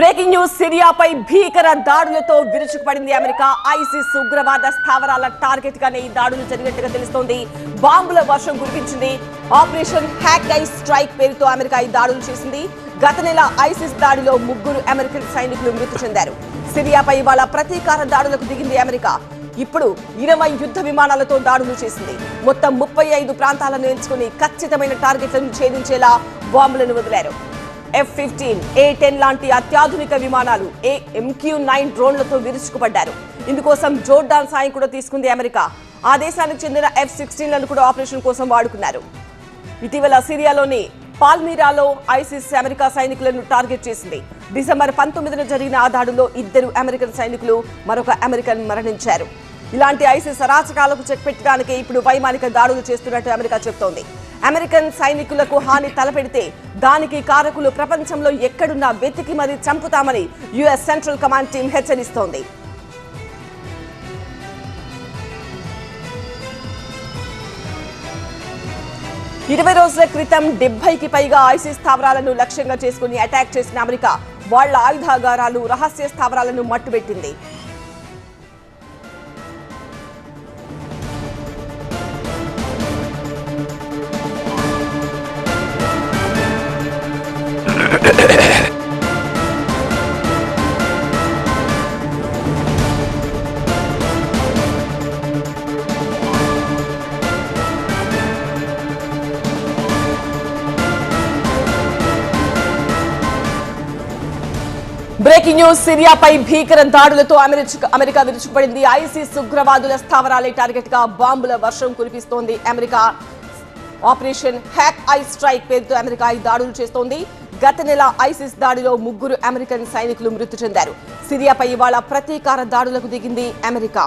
Breaking news సిరియాపై భీకర దాడులతో విరుచుకుపడింది America. ISIS ఉగ్రవాద స్థావరాల టార్గెట్ గానే ఈ దాడులు జరిగినట్టుగా తెలుస్తోంది. బాంబుల వర్షం కురిపించింది. ఆపరేషన్ హ్యాక్ ఐ స్ట్రైక్ పేరుతో అమెరికా ఈ దాడులు చేసింది. గత నెల ఐసిస్ దాడిలో ముగ్గురు అమెరికన్ సైనికులు మృతి చెందారు. సిరియాపై ఇవాళ ప్రతీకార దాడులకు దిగింది అమెరికా. ఇప్పుడు ఇరవై యుద్ధ విమానాలతో దాడులు చేసింది. మొత్తం ముప్పై ఐదు ప్రాంతాలను ఎంచుకుని ఖచ్చితమైన టార్గెట్లను ఛేదించేలా బాంబులను వదిలారు. ఎఫ్ ఫిఫ్టీన్ ఏ టెన్ లాంటి అత్యాధునిక విమానాలు ఏ ఎంక్యూ నైన్ డ్రోన్లతో విరుచుకుపడ్డారు. ఇందుకోసం జోర్డాన్ సాయం కూడా తీసుకుంది అమెరికా. ఆ దేశానికి చెందిన ఎఫ్ సిక్స్టీన్లను కూడా ఆపరేషన్ కోసం వాడుకున్నారు. ఇటీవల సిరియాలోని పాల్మీరాలో ఐసిస్ అమెరికా సైనికులను టార్గెట్ చేసింది. డిసెంబర్ పంతొమ్మిదిన జరిగిన ఆ దాడిలో ఇద్దరు అమెరికన్ సైనికులు మరొక అమెరికన్ మరణించారు. ఇలాంటి ఐసిస్ అరాచకాలకు చెక్ పెట్టడానికి ఇప్పుడు వైమానిక దాడులు చేస్తున్నట్టు అమెరికా చెబుతోంది. అమెరికన్ సైనికులకు హాని తలపెడితే దానికి కారకులు ప్రపంచంలో ఎక్కడున్నా వెతికి మరీ చంపుతామని యుఎస్ సెంట్రల్ కమాండ్ టీం హెచ్చరిస్తోంది. ఇరవై రోజుల క్రితం డెబ్బైకి పైగా ఐసిస్ స్థావరాలను లక్ష్యంగా చేసుకుని అటాక్ చేసిన అమెరికా వాళ్ళ ఆయుధాగారాలు రహస్య స్థావరాలను మట్టుబెట్టింది. బ్రేకింగ్ న్యూస్ సిరియాపై భీకర దాడులతో అమెరికా అమెరికా విరుచుకుపడింది. ఐసిస్ ఉగ్రవాదుల స్థావరాలే టార్గెట్గా బాంబుల వర్షం కురిపిస్తోంది. America operation hawk eye strike పేరుతో అమెరికా ఈ దాడులు చేస్తోంది. గత నెల ఐసిస్ దాడిలో ముగ్గురు అమెరికన్ సైనికులు మృతి చెందారు. సిరియాపై ఇవాళ ప్రతీకార దాడులకు దిగింది అమెరికా.